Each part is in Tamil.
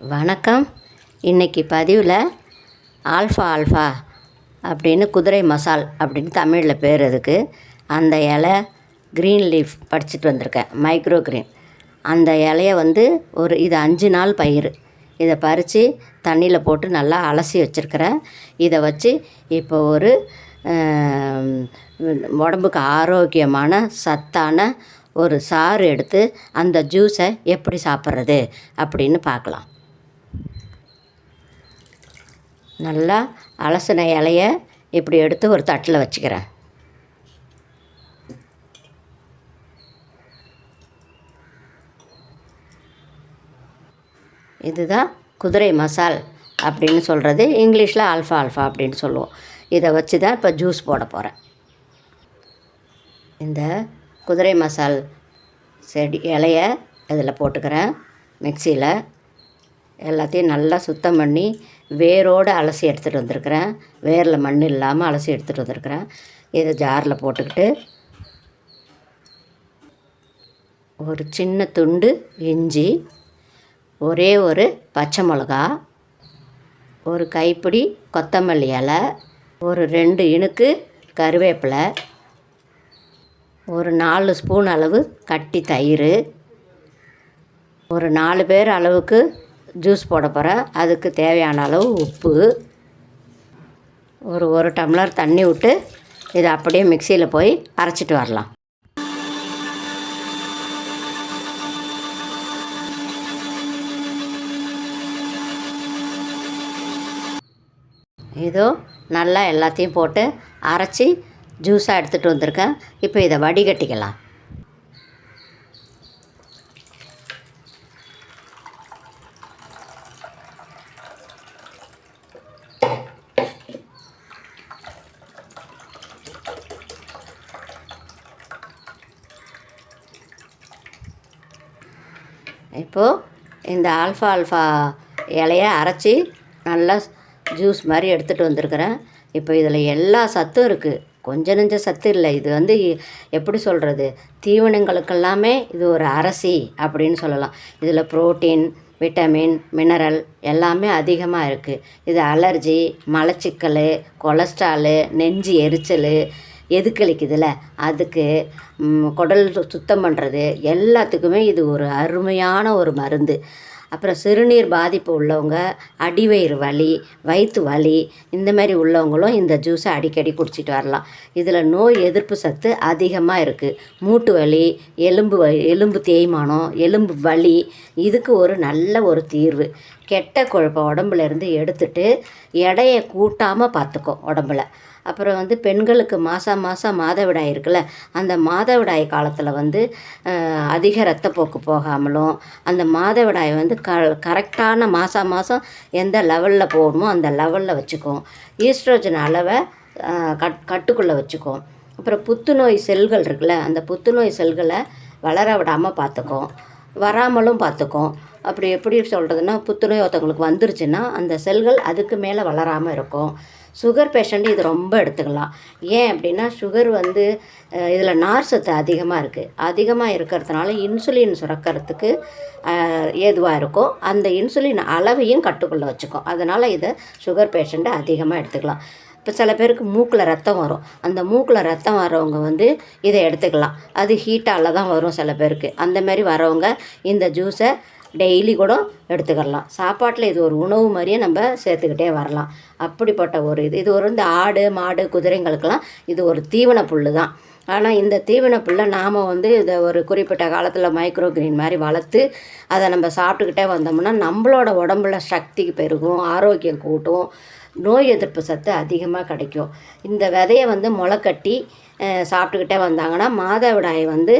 வணக்கம். இன்றைக்கி பதிவில் ஆல்ஃபா ஆல்ஃபா அப்படின்னு குதிரை மசால் அப்படின்னு தமிழில் பேர் அதுக்கு அந்த இலை க்ரீன் லீஃப் படிச்சுட்டு வந்திருக்கேன். மைக்ரோ க்ரீன் அந்த இலைய வந்து ஒரு இது அஞ்சு நாள் பயிர் இதை பறித்து தண்ணியில் போட்டு நல்லா அலசி வச்சுருக்கிறேன். இதை வச்சு இப்போ ஒரு உடம்புக்கு ஆரோக்கியமான சத்தான ஒரு சாறு எடுத்து அந்த ஜூஸை எப்படி சாப்பிட்றது அப்படின்னு பார்க்கலாம். நல்லா அலசின இலைய இப்படி எடுத்து ஒரு தட்டில் வச்சுக்கிறேன். இதுதான் குதிரை மசால் அப்படின்னு சொல்கிறது இங்கிலீஷில் ஆல்ஃபா ஆல்ஃபா அப்படின்னு சொல்லுவோம். இதை வச்சு தான் இப்போ ஜூஸ் போட போகிறேன் இந்த குதிரை மசால் செடி இலைய இதில் போட்டுக்கிறேன். மிக்சியில் எல்லாத்தையும் நல்லா சுத்தம் பண்ணி வேரோடு அலசி எடுத்துகிட்டு வந்திருக்கிறேன். வேரில் மண் இல்லாமல் அலசி எடுத்துகிட்டு வந்திருக்கிறேன். இதை ஜாரில் போட்டுக்கிட்டு ஒரு சின்ன துண்டு இஞ்சி ஒரே ஒரு பச்சை மிளகா ஒரு கைப்பிடி கொத்தமல்லி இலை ஒரு ரெண்டு இணுக்கு கருவேப்பிலை ஒரு நாலு ஸ்பூன் அளவு கட்டி தயிர் ஒரு நாலு பேர் அளவுக்கு ஜூஸ் போட போகிறேன் அதுக்கு தேவையான அளவு உப்பு. ஒரு ஒரு டம்ளர் தண்ணி விட்டு இதை அப்படியே மிக்சியில் போய் அரைச்சிட்டு வரலாம். இதோ நல்லா எல்லாத்தையும் போட்டு அரைச்சி ஜூஸாக எடுத்துகிட்டு வந்திருக்கேன். இப்போ இதை வடிகட்டிக்கலாம். இப்போது இந்த ஆல்ஃபா ஆல்ஃபா இலையை அரைச்சி நல்லா ஜூஸ் மாதிரி எடுத்துகிட்டு வந்திருக்கிறேன். இப்போ இதில் எல்லா சத்தும் இருக்குது கொஞ்ச நெஞ்ச சத்து இல்லை. இது வந்து எப்படி சொல்கிறது தீவனங்களுக்கெல்லாமே இது ஒரு அரசி அப்படின்னு சொல்லலாம். இதில் புரோட்டீன் விட்டமின் மினரல் எல்லாமே அதிகமாக இருக்குது இது அலர்ஜி மலச்சிக்கல் கொலஸ்ட்ராலு நெஞ்சு எரிச்சல் எதுக்களிக்குதுல அதுக்கு குடல் சுத்தம் பண்ணுறது எல்லாத்துக்குமே இது ஒரு அருமையான ஒரு மருந்து. அப்புறம் சிறுநீர் பாதிப்பு உள்ளவங்க அடிவயிறு வலி வயிற்று வலி இந்த மாதிரி உள்ளவங்களும் இந்த ஜூஸை அடிக்கடி குடிச்சிட்டு வரலாம். இதில் நோய் எதிர்ப்பு சத்து அதிகமாக இருக்குது மூட்டு வலி எலும்பு வ எலும்பு தேய்மானம் எலும்பு வலி இதுக்கு ஒரு நல்ல ஒரு தீர்வு. கெட்ட கொழுப்பை உடம்புல இருந்து எடுத்துட்டு எடையை கூட்டாமல் பார்த்துக்கும் உடம்புல. அப்புறம் வந்து பெண்களுக்கு மாதம் மாதம் மாதவிடாய் இருக்குல்ல அந்த மாதவிடாய் காலத்தில் வந்து அதிக ரத்தப்போக்கு போகாமலும் அந்த மாதவிடாய் வந்து க கரெக்டான மாதம் மாதம் எந்த லெவலில் போகணுமோ அந்த லெவலில் வச்சுக்கும் ஈஸ்ட்ரோஜன் அளவை கட் கட்டுக்குள்ளே வச்சுக்கும் அப்புறம் புத்துநோய் செல்கள் இருக்குல்ல அந்த புத்துநோய் செல்களை வளர விடாமல் பார்த்துக்கும் வராமலும் பார்த்துக்கும் அப்படி எப்படி சொல்கிறதுன்னா புத்துநோய் ஒருத்தவங்களுக்கு வந்துருச்சுன்னா அந்த செல்கள் அதுக்கு மேலே வளராமல் இருக்கும். சுகர் பேஷண்ட் இது ரொம்ப எடுத்துக்கலாம். ஏன் அப்படின்னா சுகர் வந்து இதில் நார் சத்து அதிகமாக இருக்குது அதிகமாக இருக்கிறதுனால இன்சுலின் சுரக்கிறதுக்கு ஏதுவாக இருக்கும் அந்த இன்சுலின் அளவையும் கட்டுக்குள்ளே வச்சுக்கும். அதனால் இதை சுகர் பேஷண்ட்டை அதிகமாக எடுத்துக்கலாம். இப்போ சில பேருக்கு மூக்கில் ரத்தம் வரும். அந்த மூக்கில் ரத்தம் வரவங்க வந்து இதை எடுத்துக்கலாம். அது ஹீட்டால் தான் வரும் சில பேருக்கு. அந்த மாதிரி வரவங்க இந்த ஜூஸை டெய்லி கூட எடுத்துக்கிடலாம் சாப்பாட்டில் இது ஒரு உணவு மாதிரியே நம்ம சேர்த்துக்கிட்டே வரலாம். அப்படிப்பட்ட ஒரு இது. இது ஒரு இந்த ஆடு மாடு குதிரைங்களுக்கெல்லாம் இது ஒரு தீவன புல் தான். ஆனால் இந்த தீவன புல்லை நாம் வந்து இதை ஒரு குறிப்பிட்ட காலத்தில் மைக்ரோ கிரீன் மாதிரி வளர்த்து அதை நம்ம சாப்பிட்டுக்கிட்டே வந்தோம்னா நம்மளோட உடம்புல சக்தி பெருகும் ஆரோக்கியம் கூட்டும் நோய் எதிர்ப்பு சத்து அதிகமாக கிடைக்கும். இந்த விதையை வந்து முளைக்கட்டி சாப்பிட்டுக்கிட்டே வந்தாங்கன்னா மாதவிடாய் வந்து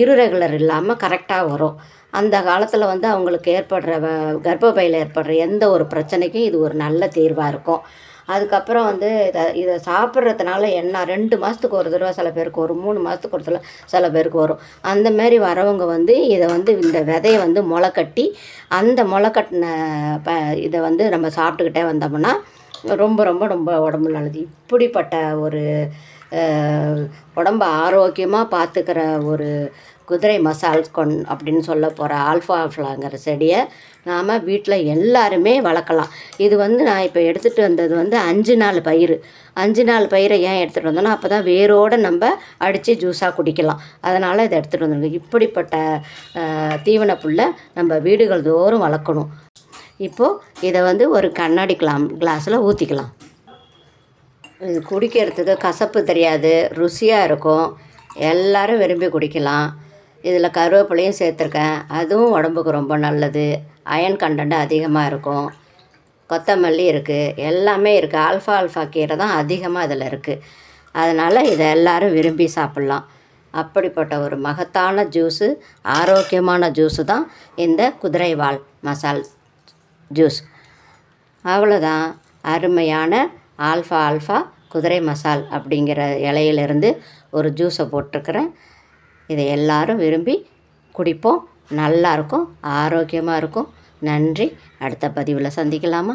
இருரெகுலர் இல்லாமல் கரெக்டாக வரும். அந்த காலத்தில் வந்து அவங்களுக்கு ஏற்படுற வ- கர்ப்பப்பையில் ஏற்படுற எந்த ஒரு பிரச்சனைக்கும் இது ஒரு நல்ல தீர்வாக இருக்கும். அதுக்கப்புறம் வந்து இதை இதை சாப்பிட்றதுனால என்ன ரெண்டு மாதத்துக்கு ஒரு தடவை சில பேருக்கு வரும் மூணு மாதத்துக்கு ஒரு தடவை சில பேருக்கு வரும். அந்த மாதிரி வரவங்க வந்து இதை வந்து இந்த விதையை வந்து முளை கட்டி அந்த முளை கட்டின ப இதை வந்து நம்ம சாப்பிட்டுக்கிட்டே வந்தோம்னா ரொம்ப ரொம்ப ரொம்ப உடம்பு நல்லது. இப்படிப்பட்ட ஒரு உடம்ப ஆரோக்கியமாக பார்த்துக்கிற ஒரு குதிரை மசால் கொன் அப்படின்னு சொல்ல போகிற ஆல்ஃபா செடியை நாம் வீட்டில் எல்லாருமே வளர்க்கலாம். இது வந்து நான் இப்போ எடுத்துகிட்டு வந்தது வந்து அஞ்சு நாள் பயிர் அஞ்சு நாள் பயிரை ஏன் எடுத்துகிட்டு வந்தோன்னா அப்போ தான் வேரோடு நம்ம அடித்து ஜூஸாக குடிக்கலாம். அதனால் இதை எடுத்துகிட்டு வந்துருங்க இப்படிப்பட்ட தீவன புல்லை நம்ம வீடுகள் தோறும் வளர்க்கணும். இப்போது இதை வந்து ஒரு கண்ணாடி கிளாம் கிளாஸில் ஊற்றிக்கலாம் குடிக்கிறதுக்கு கசப்பு தெரியாது ருசியாக இருக்கும். எல்லாரும் விரும்பி குடிக்கலாம். இதில் கருவேப்பிலையும் சேர்த்துருக்கேன். அதுவும் உடம்புக்கு ரொம்ப நல்லது. அயன் கண்டன்ட் அதிகமாக இருக்கும். கொத்தமல்லி இருக்குது எல்லாமே இருக்குது ஆல்ஃபா ஆல்ஃபா கீரை தான் அதிகமாக இதில் இருக்குது அதனால் இதை எல்லோரும் விரும்பி சாப்பிட்லாம். அப்படிப்பட்ட ஒரு மகத்தான ஜூஸு ஆரோக்கியமான ஜூஸு தான் இந்த குதிரைவால் மசால் ஜூஸ். அவ்வளோதான் அருமையான ஆல்ஃபா ஆல்ஃபா குதிரை மசால் அப்படிங்கிற இலையிலிருந்து ஒரு ஜூஸை போட்டிருக்கிறேன். இதை எல்லாரும் விரும்பி குடிப்போம். நல்லாயிருக்கும் ஆரோக்கியமாக இருக்கும். நன்றி. அடுத்த பதிவில் சந்திக்கலாமா?